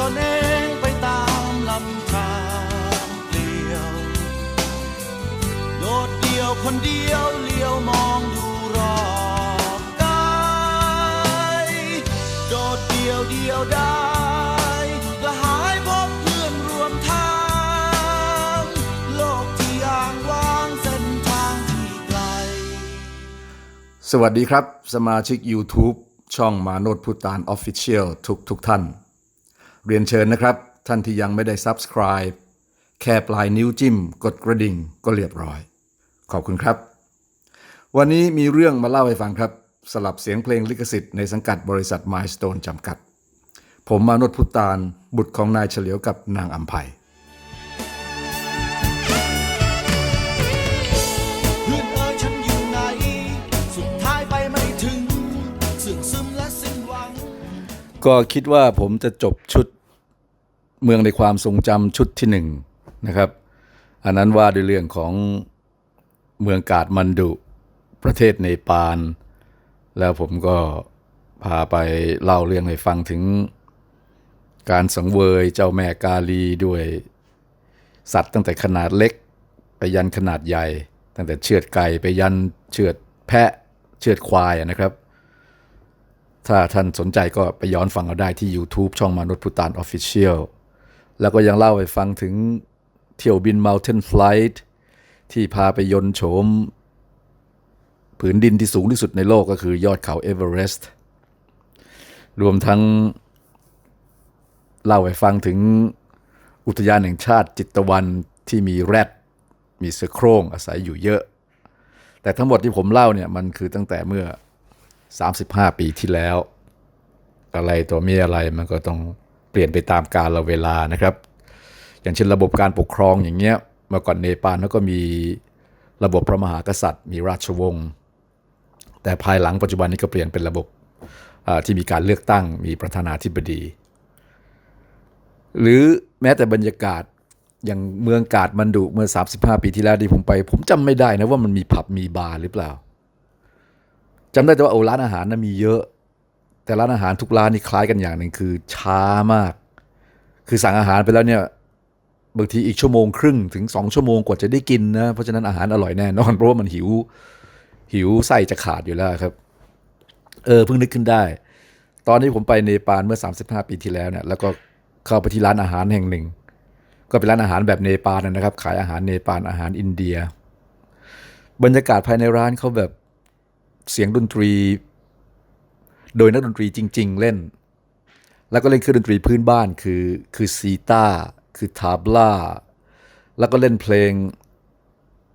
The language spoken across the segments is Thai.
ตนเองไปตามลำธารเปลี่ยว โดดเดี่ยวคนเดียวเลี้ยวมองดูรอบกายโดดเดี่ยวเดียวได้กระหายพบเพื่อนรวมทาง โลกที่อ่างวางเส้นทางที่ไกล สวัสดีครับ สมาชิก YouTube ช่องมาโนดพุตาน Official ทุกทุกท่าน เรียนเชิญนะครับ ท่านที่ยังไม่ได้ Subscribe แค่ปลายนิ้วจิ้ม กดกระดิ่งก็เรียบร้อย ขอบคุณครับ วันนี้มีเรื่องมาเล่าให้ฟังครับ สลับเสียงเพลงลิขสิทธิ์ในสังกัดบริษัท Milestone จำกัด ผมมาโนดพุตานบุตรของนายเฉลียวกับนางอัมภัยเพื่อนเอ๋ยฉันอยู่ไหนสุดท้ายไปไม่ถึงเสื่องซึมและสิ้นหวังก็คิดว่าผมจะจบชุด เมืองในความทรงจำชุดที่หนึ่งนะครับ อันนั้นว่าด้วยเรื่องของเมืองกาดมันดุ ประเทศเนปาล แล้วผมก็พาไปเล่าเรื่องให้ฟังถึง การสังเวยเจ้าแม่กาลีด้วย สัตว์ตั้งแต่ขนาดเล็ก ไปยันขนาดใหญ่ ตั้งแต่เชือดไก่ไปยันเชือดแพะเชือดควายนะครับ ถ้าท่านสนใจก็ไปย้อนฟังเอาได้ที่ YouTube ช่องมนุษย์พุตาน Official แล้วก็ยังเล่าให้ฟังถึงเที่ยวบิน Mountain Flight ที่พาไปยนโฉม ผืนดินที่สูงที่สุดในโลกก็คือยอดเขาเอเวอเรสต์รวมทั้งเล่าให้ฟังถึงอุทยานแห่งชาติจิตตะวันที่มีแรดมีเสือโคร่งอาศัยอยู่เยอะ แต่ทั้งหมดที่ผมเล่าเนี่ยมันคือตั้งแต่เมื่อ 35 ปีที่แล้ว อะไรตัวมีอะไรมันก็ต้อง เปลี่ยนไปตามกาลเวลานะครับ อย่างเช่นระบบการปกครองอย่างเงี้ยเมื่อก่อนเนปาลก็มีระบบพระมหากษัตริย์ มีราชวงศ์แต่ภายหลังปัจจุบันนี้ก็เปลี่ยนเป็นระบบที่มีการเลือกตั้งมีประธานาธิบดี หรือแม้แต่บรรยากาศอย่างเมืองกาดมันดุเมื่อ 35 ปีที่แล้วที่ผมไป ผมจำไม่ได้นะว่ามันมีผับมีบาร์หรือเปล่าจำได้แต่ว่าโอร้านอาหารนะมีเยอะ แต่ร้านอาหารทุกร้านนี่คล้ายกันอย่างหนึ่งคือช้ามาก คือสั่งอาหารไปแล้วเนี่ยบางทีอีกชั่วโมงครึ่งถึงสองชั่วโมงกว่าจะได้กินนะเพราะฉะนั้นอาหารอร่อยแน่นอนเพราะว่ามันหิวหิวไส้จะขาดอยู่แล้วครับ เออเพิ่งนึกขึ้นได้ ตอนที่ผมไปเนปาลเมื่อ 35 ปีที่แล้วเนี่ยแล้วก็เข้าไปที่ร้านอาหารแห่งหนึ่ง ก็เป็นร้านอาหารแบบเนปาลนะครับ ขายอาหารเนปาลอาหารอินเดีย บรรยากาศภายในร้านเขาแบบเสียงดนตรี โดยนักดนตรีจริง ๆ เล่น แล้วก็เล่นเครื่องดนตรีพื้นบ้านคือคือซีตาคือทาบลาแล้วก็เล่นเพลง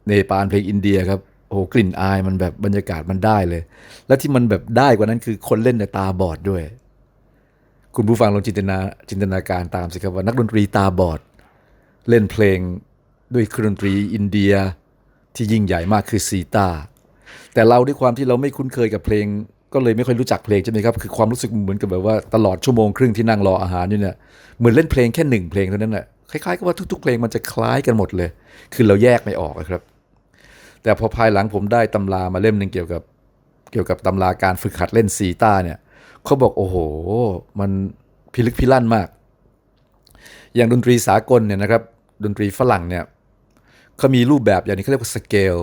เนปาลเพลงอินเดียครับโอ้โหกลิ่นอายมันแบบบรรยากาศมันได้เลย และที่มันแบบได้กว่านั้นคือคนเล่นเนี่ยตาบอดด้วย คุณผู้ฟังลองจินตนาจินตนาการตามสิครับว่านักดนตรีตาบอด เล่นเพลงด้วยเครื่องดนตรีอินเดียที่ยิ่งใหญ่มากคือซีตาแต่เราด้วยความที่เราไม่คุ้นเคยกับเพลง ก็เลยไม่ค่อยรู้จักเพลงใช่ไหมครับ คือความรู้สึกเหมือนกับแบบว่าตลอดชั่วโมงครึ่งที่นั่งรออาหารอยู่เนี่ย เหมือนเล่นเพลงแค่หนึ่งเพลงเท่านั้นแหละคล้ายๆกับว่าทุกๆ เพลงมันจะคล้ายกันหมดเลย คือเราแยกไม่ออกครับ แต่พอภายหลังผมได้ตำรามาเล่มหนึ่งเกี่ยวกับเกี่ยวกับตำราการฝึกหัดเล่นซีตาเนี่ยเขาบอกโอ้โห มันพิลึกพิลั่นมาก อย่างดนตรีสากลเนี่ยนะครับ ดนตรีฝรั่งเนี่ยเขามีรูปแบบอย่างนี้เขาเรียกว่าสเกล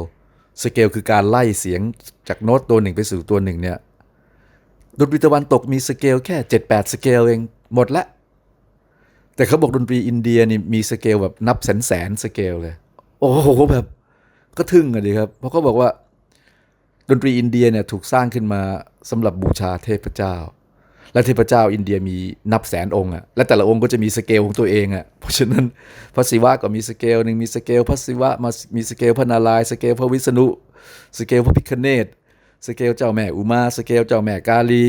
สเกลคือการไล่เสียงจากโน้ตตัวหนึ่งไปสู่ตัวหนึ่งเนี่ย ดนตรีตะวันตกมีสเกลแค่ 7-8 สเกลเองหมดละ แต่เขาบอกดนตรีอินเดียนี่มีสเกลแบบนับแสนแสนสเกลเลย โอ้โหแบบก็ทึ่งอะดีครับ เพราะเขาบอกว่า ดนตรีอินเดียเนี่ยถูกสร้างขึ้นมาสำหรับบูชาเทพเจ้า และเทพเจ้าอินเดียมีนับแสนองค์อะและแต่ละองค์ก็จะมีสเกลของตัวเองอะเพราะฉะนั้นพระศิวะก็มีสเกลหนึ่งมีสเกลพระศิวะมามีสเกลพระนารายสเกลพระวิษณุสเกลพระพิคเนต สเกลเจ้าแม่อุมาสเกลเจ้าแม่กาลี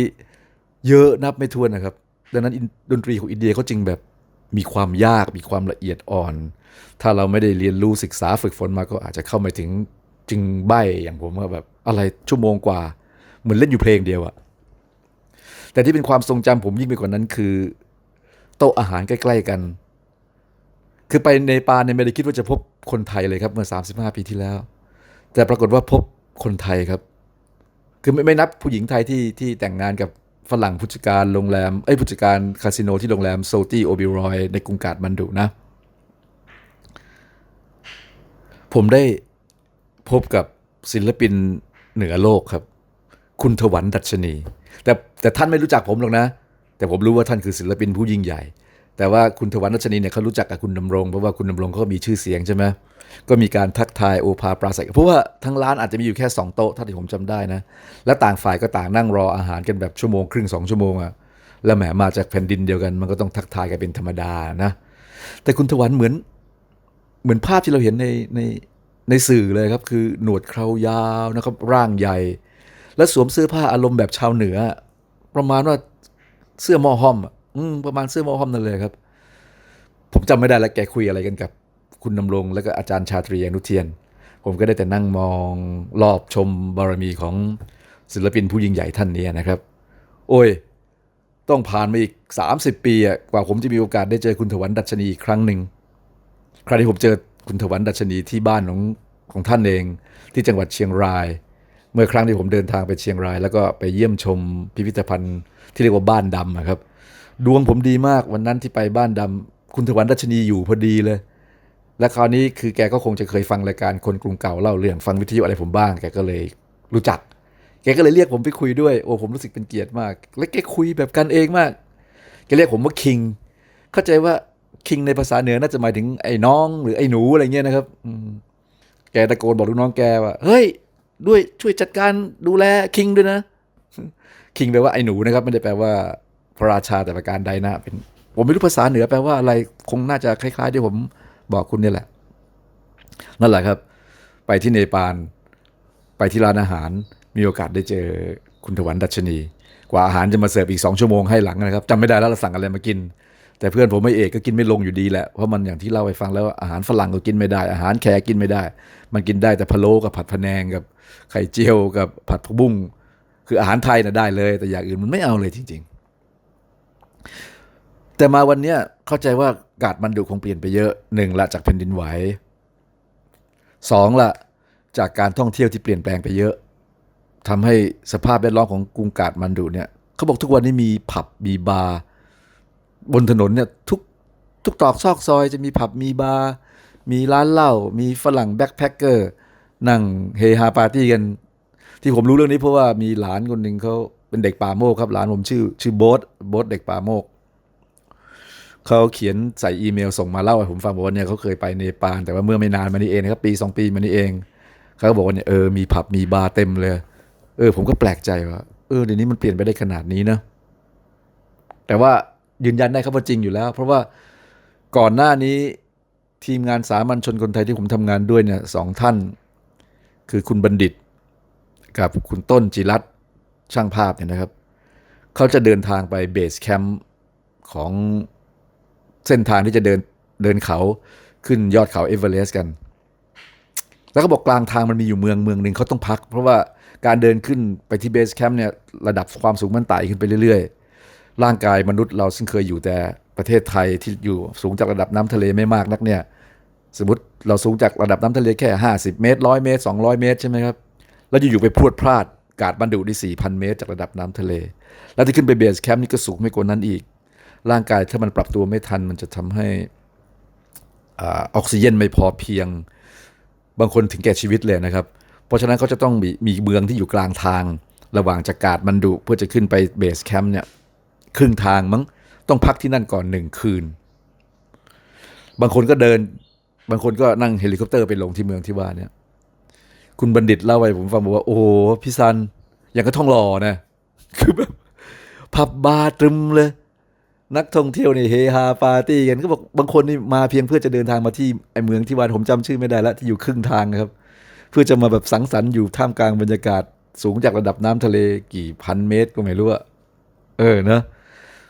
เยอะนับไม่ถ้วนนะครับ ดังนั้นดนตรีของอินเดียเขาจึงแบบมีความยากมีความละเอียดอ่อน ถ้าเราไม่ได้เรียนรู้ศึกษาฝึกฝนมาก็อาจจะเข้าไม่ถึงจึงใบอย่างผมว่าแบบอะไรชั่วโมงกว่า เหมือนเล่นอยู่เพลงเดียวอะแต่ที่เป็นความทรงจำผมยิ่งไปกว่านั้นคือ โต๊ะอาหารใกล้ๆกัน คือไปเนปาลเนี่ยไม่ได้คิดว่าจะพบคนไทยเลยครับเมื่อ 35 ปีที่แล้ว แต่ปรากฏว่าพบคนไทยครับ คือไม่ไม่นับผู้หญิงไทยที่ที่แต่งงานกับฝรั่งผู้จัดการโรงแรมเอ้ยผู้จัดการคาสิโนที่โรงแรมโซตี้โอบิรอยในกรุงกาดมันดุนะ ผมได้พบกับศิลปินเหนือโลกครับ คุณถวันดัชนี แต่แต่ท่านไม่รู้จักผมหรอกนะ แต่ผมรู้ว่าท่านคือศิลปินผู้ยิ่งใหญ่ แต่ว่าคุณถวันดัชนีเนี่ยเขารู้จักกับคุณดำรง เพราะว่าคุณดำรงเขาก็มีชื่อเสียงใช่ไหมก็มีการทักทายโอภาปราศัยเพราะว่าทั้งร้านอาจจะมีอยู่แค่สองโต๊ะเท่าที่ผมจำได้นะ และต่างฝ่ายก็ต่างนั่งรออาหารกันแบบชั่วโมงครึ่งสองชั่วโมงอะแล้วแหมมาจากแผ่นดินเดียวกัน มันก็ต้องทักทายกันเป็นธรรมดานะ แต่คุณถวันเหมือน เหมือนภาพที่เราเห็นในในในสื่อเลยครับ คือหนวดเครายาวนะครับร่างใหญ่ และสวมเสื้อผ้าอารมณ์แบบชาวเหนือ ประมาณว่าเสื้อมอห้อมอะ อืมประมาณเสื้อมอห้อมนั่นเลยครับ ผมจำไม่ได้แล้วแกคุยอะไรกันกับ คุณดำรงแล้วก็อาจารย์ชาตรีอนุเทียน ผมก็ได้แต่นั่งมองรอบชมบารมีของศิลปินผู้ยิ่งใหญ่ท่านนี้นะครับ โอ้ย ต้องผ่านมาอีก 30 ปีอะกว่าผมจะมีโอกาสได้เจอคุณถวันดัชนีอีกครั้งหนึ่งคราวนี้ผมเจอคุณถวันดัชนีที่บ้านของของท่านเองที่จังหวัดเชียงราย เมื่อครั้งที่ผมเดินทางไปเชียงราย แล้วก็ไปเยี่ยมชมพิพิธภัณฑ์ที่เรียกว่าบ้านดำอะครับ ดวงผมดีมากวันนั้นที่ไปบ้านดำคุณถวันดัชนีอยู่พอดีเลย และคราวนี้คือแกก็คงจะเคยฟังรายการคนกรุงเก่าเล่าเรื่องฟังวิทยุอะไรผมบ้าง แกก็เลยรู้จัก แกก็เลยเรียกผมไปคุยด้วยโอ้ผมรู้สึกเป็นเกียรติมาก และแกคุยแบบกันเองมากแกเรียกผมว่าคิงเข้าใจว่าคิงในภาษาเหนือน่าจะหมายถึงไอ้น้องหรือไอ้หนูอะไรเงี้ยนะครับอืแกตะโกนบอกลูกน้องแกว่าเฮ้ยด้วยช่วยจัดการดูแลคิงด้วยนะ คิงแปลว่าไอ้หนูนะครับ ไม่ได้แปลว่า พระราชาแต่ประการใดนะเป็นผมไม่รู้ภาษาเหนือแปลว่าอะไรคงน่าจะคล้าย ๆ ที่ผมบอกคุณนี่แหละ นั่นแหละครับ ไปที่เนปาลไปที่ร้านอาหารมีโอกาสได้เจอคุณถวันดัชนี กว่าอาหารจะมาเสิร์ฟอีกสองชั่วโมงให้หลังนะครับจำไม่ได้แล้วเราสั่งอะไรมากิน แต่เพื่อนผมไม่เอกก็กินไม่ลงอยู่ดีแหละเพราะมันอย่างที่เล่าให้ฟังแล้วอาหารฝรั่งก็กินไม่ได้ อาหารแขกกินไม่ได้ มันกินได้แต่พะโล้กับผัดพะแนงกับไข่เจียวกับผัดผักบุ้งคืออาหารไทยน่ะได้เลย แต่อย่างอื่นมันไม่เอาเลยจริง ๆ แต่มาวันเนี้ยเข้าใจว่ากาดมันดุคงเปลี่ยนไปเยอะหนึ่งละจากแผ่นดินไหวสองละจากการท่องเที่ยวที่เปลี่ยนแปลงไปเยอะทำให้สภาพแวดล้อมของกรุงกาดมันดุเนี่ยเขาบอกทุกวันนี้มีผับมีบาร์บนถนนเนี่ยทุกทุกตอกซอกซอยจะมีผับมีบาร์มีร้านเหล้ามีฝรั่งแบ็คแพคเกอร์นั่งเฮฮาปาร์ตี้กัน ที่ผมรู้เรื่องนี้เพราะว่ามีหลานคนหนึ่งเขาเป็นเด็กป่าโมกครับหลานผมชื่อ ชื่อโบ๊ทโบ๊ทเด็กป่าโมก เขาเขียนใส่อีเมลส่งมาเล่าให้ผมฟังบอกว่าเนี่ยเขาเคยไปเนปาลแต่ว่าเมื่อไม่นานมานี้เองนะครับปีสองปีมานี้เองเขาก็บอกว่าเนี่ยเออมีผับมีบาร์เต็มเลย เออ ผมก็แปลกใจว่าเออเดี๋ยวนี้มันเปลี่ยนไปได้ขนาดนี้นะแต่ว่ายืนยันได้ครับว่าจริงอยู่แล้ว เพราะว่าก่อนหน้านี้ทีมงานสามัญชนคนไทยที่ผมทำงานด้วยเนี่ยสองท่าน คือคุณบัณฑิต กับคุณต้นจิรัตช่างภาพเนี่ยนะครับ เขาจะเดินทางไปเบสแคมป์ของ เส้นทางที่จะเดินเดินเขาขึ้นยอดเขาเอเวอเรสต์กัน แล้วก็บอกกลางทางมันมีอยู่เมืองเมืองหนึ่งเขาต้องพัก เพราะว่าการเดินขึ้นไปที่เบสแคมป์เนี่ยระดับความสูงมันไต่ขึ้นไปเรื่อยๆ ร่างกายมนุษย์เราซึ่งเคยอยู่แต่ประเทศไทยที่อยู่สูงจากระดับน้ำทะเลไม่มากนักเนี่ยสมมติเราสูงจากระดับน้ำทะเลแค่ 50 เมตร 100 เมตร 200 เมตรใช่ไหมครับแล้วอยู่ๆไปพวดพลาดกาดบันดุได้4,000 เมตร จากระดับน้ำทะเล แล้วที่ขึ้นไปเบสแคมป์นี่ก็สูงไม่กว่านั้นอีก ร่างกายถ้ามันปรับตัวไม่ทัน มันจะทำให้ออกซิเจนไม่พอเพียง บางคนถึงแก่ชีวิตเลยนะครับ เพราะฉะนั้นเขาจะต้องมีมีเมืองที่อยู่กลางทาง ระหว่างจากกาดมันดุเพื่อจะขึ้นไปเบสแคมป์เนี่ยครึ่งทางมั้งต้องพักที่นั่นก่อนหนึ่งคืน บางคนก็เดิน บางคนก็นั่งเฮลิคอปเตอร์ไปลงที่เมืองที่ว่าเนี่ยคุณบัณฑิตเล่าไว้ผมฟังบอกว่า โอ้พี่ซันอย่างก็ท่องหล่อนะ คือแบบผับบาร์ตรึมเลย นักท่องเที่ยวนี่เฮฮาปาร์ตี้กันก็บอกบางคนนี่มาเพียงเพื่อจะเดินทางมาที่ไอเมืองที่ว่าผมจำชื่อไม่ได้แล้วที่อยู่ครึ่งทางนะครับ เพื่อจะมาแบบสังสรรค์อยู่ท่ามกลางบรรยากาศสูงจากระดับน้ำทะเลกี่พันเมตรก็ไม่รู้อะเออเนะ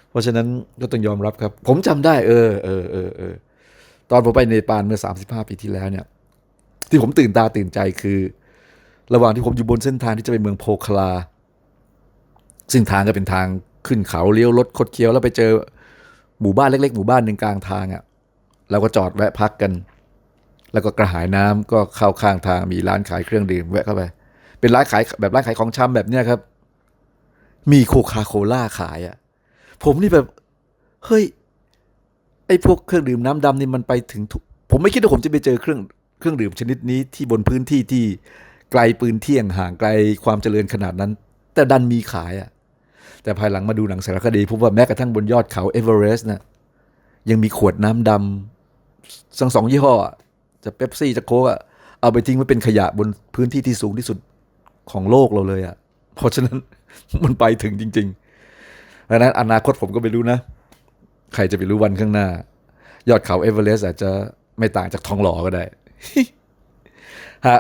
เพราะฉะนั้นก็ต้องยอมรับครับ ผมจำได้เออเออเออเออตอนผมไปเนปาลเมื่อสามสิบห้าปีที่แล้วเนี่ย ที่ผมตื่นตาตื่นใจคือ ระหว่างที่ผมอยู่บนเส้นทางที่จะไปเมืองโพคลาซึ่งทางก็เป็นทาง ขึ้นเขาเลี้ยวรถคดเคี้ยวแล้วไปเจอหมู่บ้านเล็กๆ หมู่บ้านหนึ่งกลางทางอะ่ะเราก็จอดแวะพักกัน แล้วก็กระหายน้ำก็เข้าข้างทางมีร้านขายเครื่องดื่มแวะเข้าไป เป็นร้านขายแบบร้านขายของชำแบบเนี้ยครับ มีโคคาโคล่าขายอะ่ะ ผมนี่แบบเฮ้ยไอ้พวกเครื่องดื่มน้ำดำนี่มันไปถึงผมไม่คิดว่าผมจะไปเจอเครื่องเครื่องดื่มชนิดนี้ที่บนพื้นที่ที่ไกลปืนเที่ยงห่างไกลความเจริญขนาดนั้น แต่ดันมีขายอะ่ะ แต่ภายหลังมาดูหนังสารคดีพบว่าแม้กระทั่งบนยอดเขาเอเวอเรสต์นะยังมีขวดน้ำดำสังสองยี่ห้ออะจะเป๊ปซี่จะโค้กอะเอาไปทิ้งไว้เป็นขยะบนพื้นที่ที่สูงที่สุดของโลกเราเลยอะ่ะเพราะฉะนั้นมันไปถึงจริงๆดังนั้นอนาคตผมก็ไม่รู้นะ ใครจะไปรู้วันข้างหน้า ยอดเขาเอเวอเรสต์อาจจะไม่ต่างจากทองหล่อก็ได้ฮะ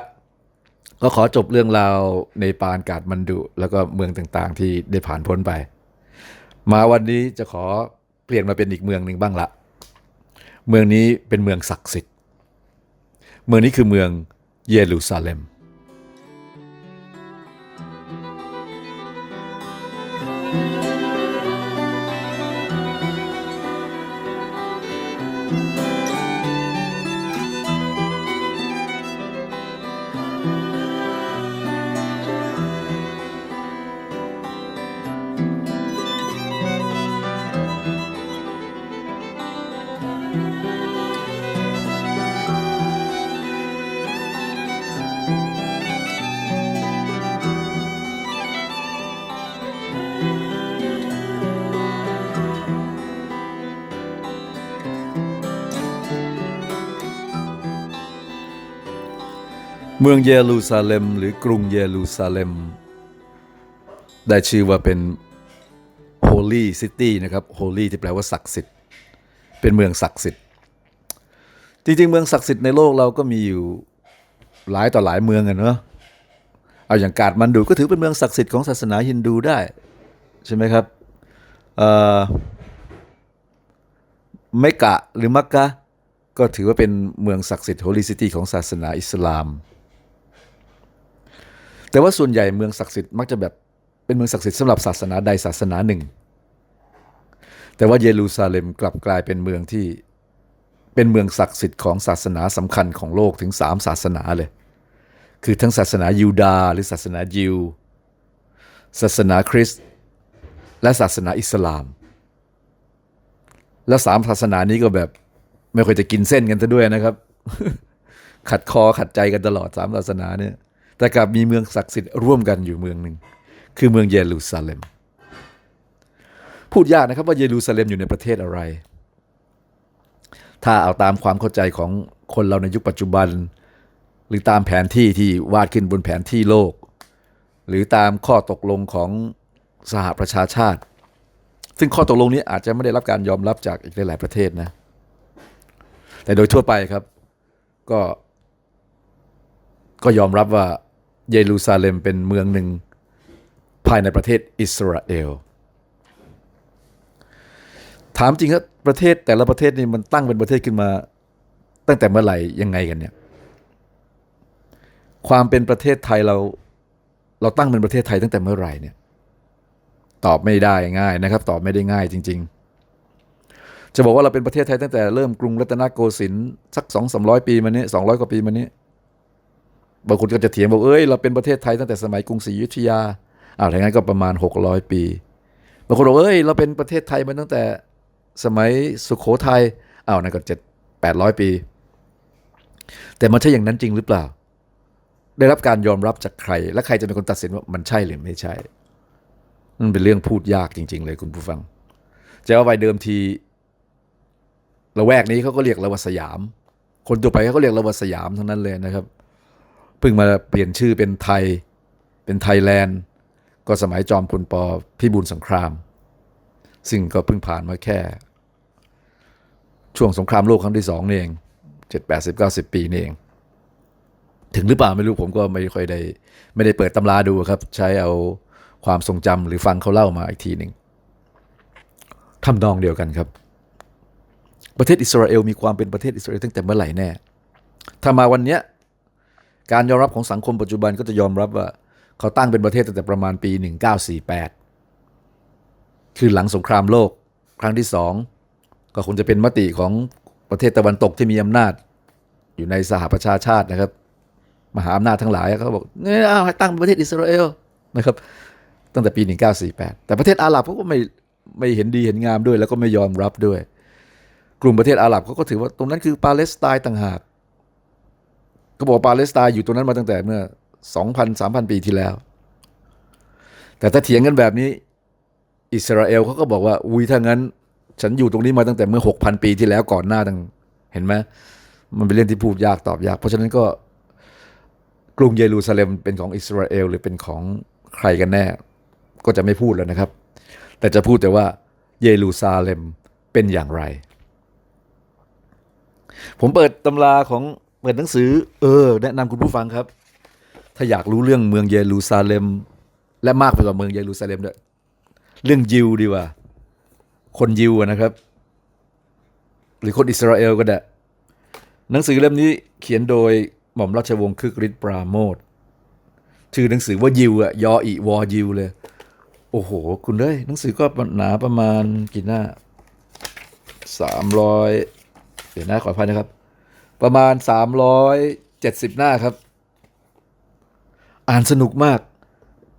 ก็ขอจบเรื่องราวในปานกาดมันดุแล้วก็เมืองต่างๆ ที่ได้ผ่านพ้นไป มาวันนี้จะขอเปลี่ยนมาเป็นอีกเมืองหนึ่งบ้างละ เมืองนี้เป็นเมืองศักดิ์สิทธิ์ เมืองนี้คือเมืองเยรูซาเล็ม เมืองเยรูซาเล็มหรือกรุงเยรูซาเล็ม ได้ชื่อว่าเป็น Holy City นะครับ Holy ที่แปลว่าศักดิ์สิทธิ์ เป็นเมืองศักดิ์สิทธิ์ จริงๆ เมืองศักดิ์สิทธิ์ในโลกเราก็มีอยู่หลายต่อหลายเมืองอะเนอะเอาอย่างกาดมันดูก็ถือเป็นเมืองศักดิ์สิทธิ์ของศาสนาฮินดูได้ ใช่ไหมครับเอ่อเมกะหรือมักกะก็ถือว่าเป็นเมืองศักดิ์สิทธิ์ Holy City ของศาสนาอิสลาม แต่ว่าส่วนใหญ่เมืองศักดิ์สิทธิ์มักจะแบบเป็นเมืองศักดิ์สิทธิ์สำหรับศาสนาใดศาสนาหนึ่ง แต่ว่าเยรูซาเล็มกลับกลายเป็นเมืองที่เป็นเมืองศักดิ์สิทธิ์ของศาสนาสำคัญของโลกถึงสามศาสนาเลย คือทั้งศาสนายูดาห์หรือศาสนายิว ศาสนาคริสต์และศาสนาอิสลาม และสามศาสนานี้ก็แบบไม่ค่อยจะกินเส้นกันซะด้วยนะครับ ขัดคอขัดใจกันตลอดสามศาสนาเนี่ย แต่กลับมีเมืองศักดิ์สิทธิ์ร่วมกันอยู่เมืองหนึ่งคือเมืองเยรูซาเล็ม พูดยากนะครับว่าเยรูซาเล็มอยู่ในประเทศอะไร ถ้าเอาตามความเข้าใจของคนเราในยุคปัจจุบัน หรือตามแผนที่ที่วาดขึ้นบนแผนที่โลก หรือตามข้อตกลงของสหประชาชาติ ซึ่งข้อตกลงนี้อาจจะไม่ได้รับการยอมรับจากอีกหลาย ๆ ประเทศนะ แต่โดยทั่วไปครับก็ก็ยอมรับว่า เยรูซาเล็มเป็นเมืองหนึ่ง ภายในประเทศอิสราเอล ถามจริงครับประเทศแต่ละประเทศนี่มันตั้งเป็นประเทศขึ้นมา ตั้งแต่เมื่อไหร่ยังไงกันเนี่ยความเป็นประเทศไทยเราเราตั้งเป็นประเทศไทยตั้งแต่เมื่อไหร่เนี่ยตอบไม่ได้ง่ายนะครับ ตอบไม่ได้ง่ายจริง ๆ จะบอกว่าเราเป็นประเทศไทยตั้งแต่เริ่มกรุงรัตนโกสินทร์สักสองสามร้อยปีมานี้สองร้อยกว่าปีมานี้ บางคนก็จะเถียงบอกเอ้ยเราเป็นประเทศไทยตั้งแต่สมัยกรุงศรีอยุธยาอ้าวถ้างั้นก็ประมาณ 600 ปี บางคนบอกเอ้ยเราเป็นประเทศไทยมาตั้งแต่สมัยสุขโขทัยอ้าวนั่นก็เจ็ดแปดร้อยปี แต่มันใช่อย่างนั้นจริงหรือเปล่า ได้รับการยอมรับจากใคร และใครจะเป็นคนตัดสินว่ามันใช่หรือไม่ใช่มันเป็นเรื่องพูดยากจริง ๆ เลยคุณผู้ฟังจะว่าไปเดิมทีละแวกนี้เขาก็เรียกเราว่าสยาม คนตัวไปเขาก็เรียกเราว่าสยามทั้งนั้นเลยนะครับเพิ่งมาเปลี่ยนชื่อเป็นไทย เป็นไทยแลนด์ ก็สมัยจอมพลปพิบูลสงคราม ซึ่งก็เพิ่งผ่านมาแค่ ช่วงสงครามโลกครั้งที่สองนี่เองเจ็ดแปดสิบเก้าสิบปีนี่เอง ถึงหรือเปล่าไม่รู้ผมก็ไม่ค่อยได้ ไม่ได้เปิดตำราดูครับ ใช้เอาความทรงจำหรือฟังเขาเล่ามาอีกทีหนึ่งทำนองเดียวกันครับ ประเทศอิสราเอลมีความเป็นประเทศอิสราเอลตั้งแต่เมื่อไหร่แน่ ถ้ามาวันเนี้ย การยอมรับของสังคมปัจจุบันก็จะยอมรับว่า เขาตั้งเป็นประเทศตั้งแต่ประมาณปี 1948 คือหลังสงครามโลกครั้งที่สองก็คงจะเป็นมติของประเทศตะวันตกที่มีอำนาจ อยู่ในสหประชาชาตินะครับ มหาอำนาจทั้งหลายเขาบอกเนี่ยเอาให้ตั้งเป็นประเทศอิสราเอลนะครับ ตั้งแต่ปี 1948 แต่ประเทศอาหรับเขาก็ไม่ไม่เห็นดีเห็นงามด้วย แล้วก็ไม่ยอมรับด้วย กลุ่มประเทศอาหรับเขาก็ถือว่าตรงนั้นคือปาเลสไตน์ต่างหาก ก็บอกปาเลสไตน์อยู่ตรงนั้นมาตั้งแต่เมื่อ2,000 3,000ปีที่แล้ว แต่ถ้าเถียงกันแบบนี้ อิสราเอลเขาก็บอกว่า อุ้ยถ้างั้น ฉันอยู่ตรงนี้มาตั้งแต่เมื่อ6,000ปีที่แล้วก่อนหน้าตั้งเห็นไหมมันเป็นเรื่องที่พูดยากตอบยาก เพราะฉะนั้นก็กรุงเยรูซาเล็มเป็นของอิสราเอลหรือเป็นของใครกันแน่ ก็จะไม่พูดแล้วนะครับ แต่จะพูดแต่ว่าเยรูซาเล็มเป็นอย่างไร ผมเปิดตำราของ เปิดหนังสือ เออ แนะนำคุณผู้ฟังครับ ถ้าอยากรู้เรื่องเมืองเยรูซาเล็ม และมากไปกว่าเมืองเยรูซาเล็มด้วยเรื่องยิวดีกว่า คนยิวอะนะครับ หรือคนอิสราเอลก็ได้ หนังสือเล่มนี้เขียนโดยหม่อมราชวงศ์คึกฤทธิ์ปราโมทชื่อหนังสือว่ายิวอะยออีวอยิวเลย โอ้โห คุณเลยหนังสือก็หนาประมาณกี่หน้าสามร้อยเดี๋ยวนะขออภัยนะครับ ประมาณสามร้อยเจ็ดสิบหน้าครับ อ่านสนุกมาก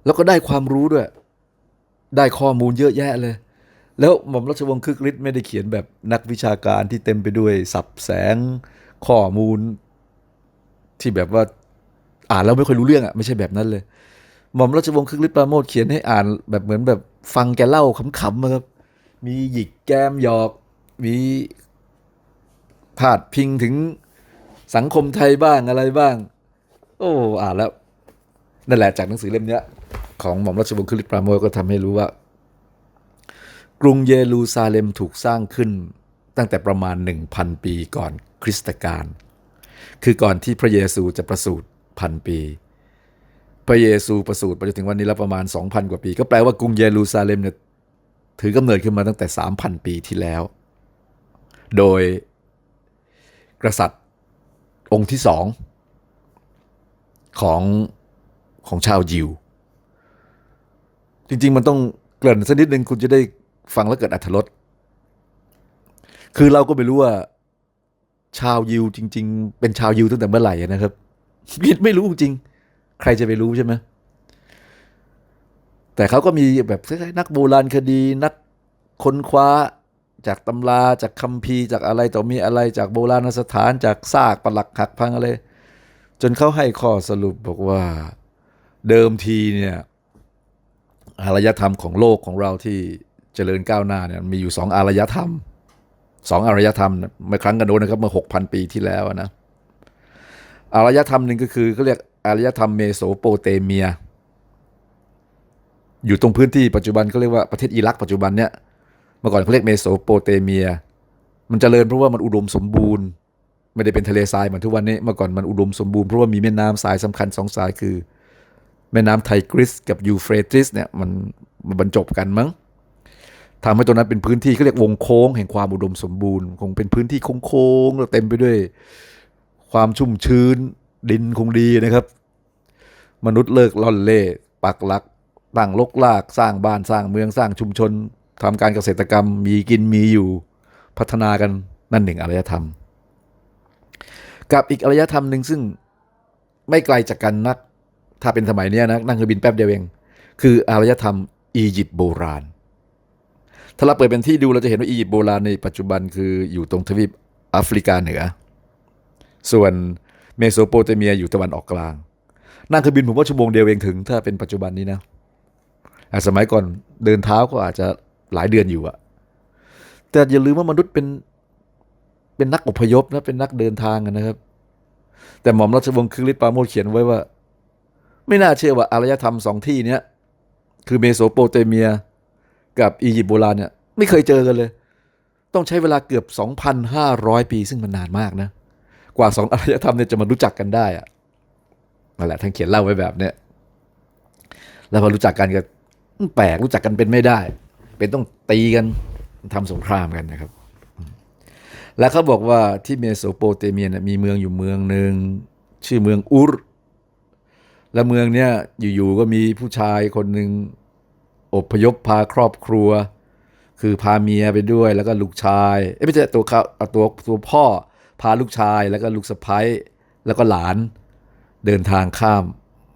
แล้วก็ได้ความรู้ด้วย ได้ข้อมูลเยอะแยะเลย แล้วหม่อมราชวงศ์คึกฤทธิ์ไม่ได้เขียนแบบนักวิชาการที่เต็มไปด้วยสับแสงข้อมูล ที่แบบว่าอ่านแล้วไม่ค่อยรู้เรื่องอะไม่ใช่แบบนั้นเลย หม่อมราชวงศ์คึกฤทธิ์ปราโมทเขียนให้อ่านแบบเหมือนแบบฟังแกเล่าขำๆอะครับมีหยิกแก้มหยอกมีพาดพิงถึง สังคมไทยบ้างอะไรบ้าง โอ้อ่านแล้วนั่นแหละจากหนังสือเล่มเนี้ยของหม่อมราชวงศ์คึกฤทธิ์ปราโมทก็ทำให้รู้ว่า กรุงเยรูซาเล็มถูกสร้างขึ้นตั้งแต่ประมาณ 1,000 ปีก่อนคริสตกาลคือก่อนที่พระเยซูจะประสูติพันปี พระเยซูประสูติไปจนถึงวันนี้แล้วประมาณ 2,000 กว่าปี ก็แปลว่ากรุงเยรูซาเล็มเนี่ยถือกำเนิดขึ้นมาตั้งแต่ 3,000 ปีที่แล้ว โดยกษัตริย์ องค์ที่สองของของชาวยิว จริง ๆ มันต้องเกริ่นสักนิดหนึ่งคุณจะได้ฟังแล้วเกิดอัธรสคือเราก็ไม่รู้ว่า ชาวยิวจริง ๆ เป็นชาวยิวตั้งแต่เมื่อไหร่นะครับไม่รู้จริง ใครจะไปรู้ใช่ไหมแต่เขาก็มีแบบคล้ายๆนักโบราณคดีนักค้นคว้า จากตำราจากคัมภีร์จากอะไรต่อมีอะไรจากโบราณสถานจากซากปลักหักพังอะไร จนเขาให้ข้อสรุปบอกว่าเดิมทีเนี่ยอารยธรรมของโลกของเราที่เจริญก้าวหน้าเนี่ยมีอยู่สองอารยธรรมสองอารยธรรมเมื่อครั้งกันโน้นนะครับเมื่อหกพันปีที่แล้วนะอารยธรรมหนึ่งก็คือเขาเรียกอารยธรรมเมโสโปเตเมีย อยู่ตรงพื้นที่ปัจจุบันเขาเรียกว่าประเทศอิรักปัจจุบันเนี่ย มื่อก่อนเขาเรียกเมโสโปเตเมีย มันจเจริญเพราะว่ามันอุดมสมบูรณ์ ไม่ได้เป็นทะเลทรายเหมือนทุกวันนี้ เมื่อก่อนมันอุดมสมบูรณ์เพราะว่ามีแม่น้ำสายสำคัญสองสายคือ แม่น้ำไทกริสกับยูเฟรติสเนี่ยมันมันบรรจบกันมั้งทำให้ตรงนั้นเป็นพื้นที่เขาเรียกวงโค้งแห่งความอุดมสมบูรณ์ คงเป็นพื้นที่โค้งๆแล้วเต็มไปด้วย ความชุ่มชื้นดินคงดีนะครับ มนุษย์เลิกล่อนเล่ปักหลักตั้งลกลากสร้างบ้านสร้างเมืองสร้างชุมชน ทำการเกษตรกรรมมีกินมีอยู่พัฒนากันนั่นหนึ่งอารยธรรม กับอีกอารยธรรมหนึ่งซึ่งไม่ไกลจากกันนัก ถ้าเป็นสมัยนี้นะนั่งเครื่องบินแป๊บเดียวเอง คืออารยธรรมอียิปต์โบราณ ถ้าเราเปิดเป็นที่ดูเราจะเห็นว่าอียิปต์โบราณในปัจจุบันคืออยู่ตรงทวีปแอฟริกาเหนือ ส่วนเมโสโปเตเมียอยู่ตะวันออกกลาง นั่งเครื่องบินผมว่าชั่วโมงเดียวเองถึง ถ้าเป็นปัจจุบันนี้นะ สมัยก่อนเดินเท้าก็อาจจะ หลายเดือนอยู่อะแต่อย่าลืมว่ามนุษย์เป็นเป็นนักอพยพนะเป็นนักเดินทางนะครับ แต่หม่อมราชวงศ์คึกฤทธิ์ปาโมทเขียนไว้ว่า ไม่น่าเชื่อว่าอารยธรรมสองที่เนี้ยคือเมโสโปเตเมีย กับอียิปต์โบราณเนี่ยไม่เคยเจอกันเลย ต้องใช้เวลาเกือบ 2,500 ปี ซึ่งมันนานมากนะ กว่าสองอารยธรรมเนี่ยจะมารู้จักกันได้อะนั่นแหละท่านเขียนเล่าไว้แบบเนี้ยแล้วพอรู้จักกันก็แปลกรู้จักกันเป็นไม่ได้ เป็นต้องตีกันทำสงครามกันนะครับ แล้วเขาบอกว่าที่เมโสโปเตเมียมีเมืองอยู่เมืองหนึ่งชื่อเมืองอุรและเมืองเนี้ยอยู่ๆก็มีผู้ชายคนหนึ่งอพยพพาครอบครัว คือพาเมียไปด้วยแล้วก็ลูกชายเอ้ไม่ใช่ตัวเขาตัวตัวพ่อพาลูกชายแล้วก็ลูกสะพ้ยแล้วก็หลานเดินทางข้าม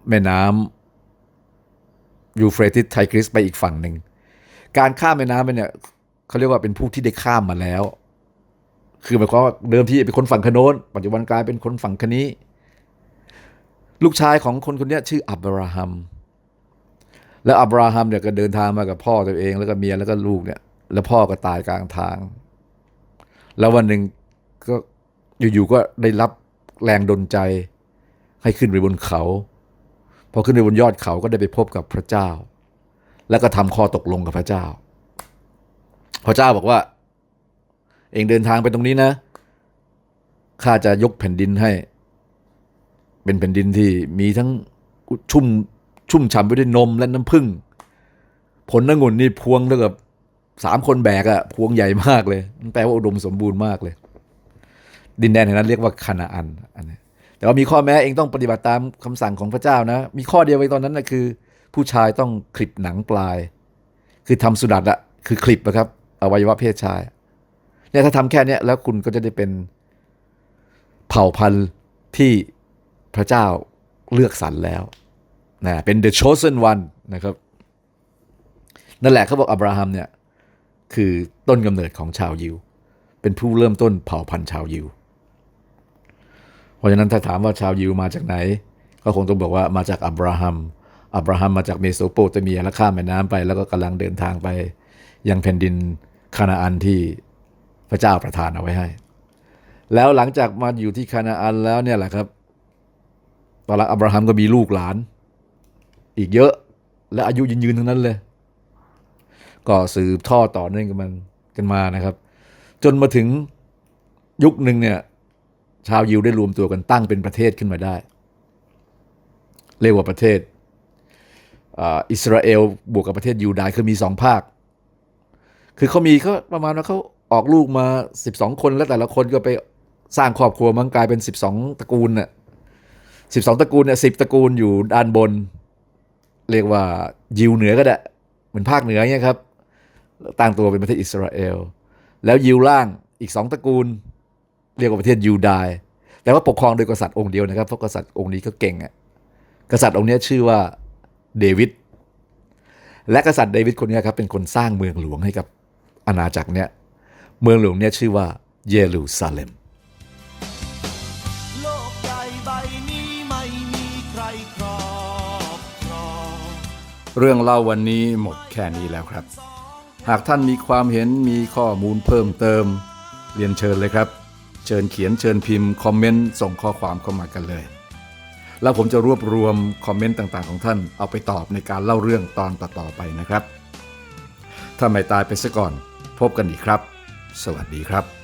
แม่น้ำยูเฟรติสไทกริสไปอีกฝั่งหนึ่ง การข้ามแม่น้ำไปเนี่ยเขาเรียกว่าเป็นผู้ที่ได้ข้ามมาแล้ว คือหมายความว่าเดิมทีเป็นคนฝั่งคโน้นปัจจุบันกลายเป็นคนฝั่งคนนี้ ลูกชายของคนคนนี้ชื่ออับราฮัม แล้วอับราฮัมเนี่ยก็เดินทางมากับพ่อตัวเอง แล้วก็เมียแล้วก็ลูกเนี่ย แล้วพ่อก็ตายกลางทาง แล้ววันหนึ่งก็อยู่ๆก็ได้รับแรงดลใจให้ขึ้นไปบนเขา พอขึ้นไปบนยอดเขาก็ได้ไปพบกับพระเจ้า แล้วก็ทำข้อตกลงกับพระเจ้า พระเจ้าบอกว่า เองเดินทางไปตรงนี้นะข้าจะยกแผ่นดินให้ เป็นแผ่นดินที่มีทั้งชุ่มชุ่มฉ่ำไปด้วยนมและน้ำผึ้งผลองุ่นนี่พวงเท่ากับสามคนแบกอะพวงใหญ่มากเลยแปลว่าอุดมสมบูรณ์มากเลย ดินแดนแห่งนั้นเรียกว่าคานาอันอันนี้แต่ว่ามีข้อแม้เองต้องปฏิบัติตามคำสั่งของพระเจ้านะ มีข้อเดียวไว้ตอนนั้นนะคือ ผู้ชายต้องคลิปหนังปลาย คือทำสุดัดอะคือคลิปนะครับอวัยวะเพศชายเนี่ยถ้าทำแค่เนี้ยแล้วคุณก็จะได้เป็นเผ่าพันธุ์ที่พระเจ้าเลือกสรรแล้วนะเป็น the chosen one นะครับ นั่นแหละเขาบอกอับราฮัมเนี่ยคือต้นกำเนิดของชาวยิว เป็นผู้เริ่มต้นเผ่าพันธุ์ชาวยิว เพราะฉะนั้นถ้าถามว่าชาวยิวมาจากไหน ก็คงต้องบอกว่ามาจากอับราฮัม อับราฮัมมาจากเมโสโปเตเมียแล้วข้ามแม่น้ำไป แล้วก็กำลังเดินทางไป ยังแผ่นดินคานาอันที่พระเจ้าประทานเอาไว้ให้ แล้วหลังจากมาอยู่ที่คานาอันแล้วเนี่ยแหละครับตอนหลังอับราฮัมก็มีลูกหลาน อีกเยอะและอายุยืนๆทั้งนั้นเลย ก็สืบทอดต่อเนื่องกันมันกันมานะครับ จนมาถึงยุคหนึ่งเนี่ยชาวยิวได้รวมตัวกันตั้งเป็นประเทศขึ้นมาได้ เรียกว่าประเทศ อ่าอิสราเอลบวกกับประเทศยูดาห์คือมีสองภาค คือเขามีเขาประมาณว่าเขาออกลูกมา 12 คนแล้วแต่ละคนก็ไปสร้างครอบครัวมันกลายเป็น 12 ตระกูลน่ะ12 ตระกูลเนี่ยสิตระกูลอยู่ด้านบน เรียกว่ายิวเหนือก็ได้เหมือนภาคเหนือเนี่ยครับตั้งตัวเป็นประเทศอิสราเอล แล้วยิวล่างอีกสองตระกูล เรียกว่าประเทศยูดาห์แต่ว่าปกครองโดยกษัตริย์องค์เดียวนะครับเพราะกษัตริย์องค์นี้ก็เก่งอะกษัตริย์องค์นี้ชื่อว่า เดวิดและกษัตริย์เดวิดคนเนี้ยครับเป็นคนสร้างเมืองหลวงให้กับอาณาจักรเนี้ยเมืองหลวงเนี้ยชื่อว่าเยรูซาเล็มโลกใหญ่ใบนี้ไม่มีใครครอบครองเรื่องเล่าวันนี้หมดแค่นี้แล้วครับ หากท่านมีความเห็นมีข้อมูลเพิ่มเติม เรียนเชิญเลยครับ เชิญเขียนเชิญพิมพ์ คอมเมนต์ ส่งข้อความเข้ามากันเลย แล้วผมจะรวบรวมคอมเมนต์ต่างๆของท่านเอาไปตอบในการเล่าเรื่องตอนต่อๆไปนะครับ ถ้าไม่ตายไปซะก่อน พบกันอีกครับ สวัสดีครับ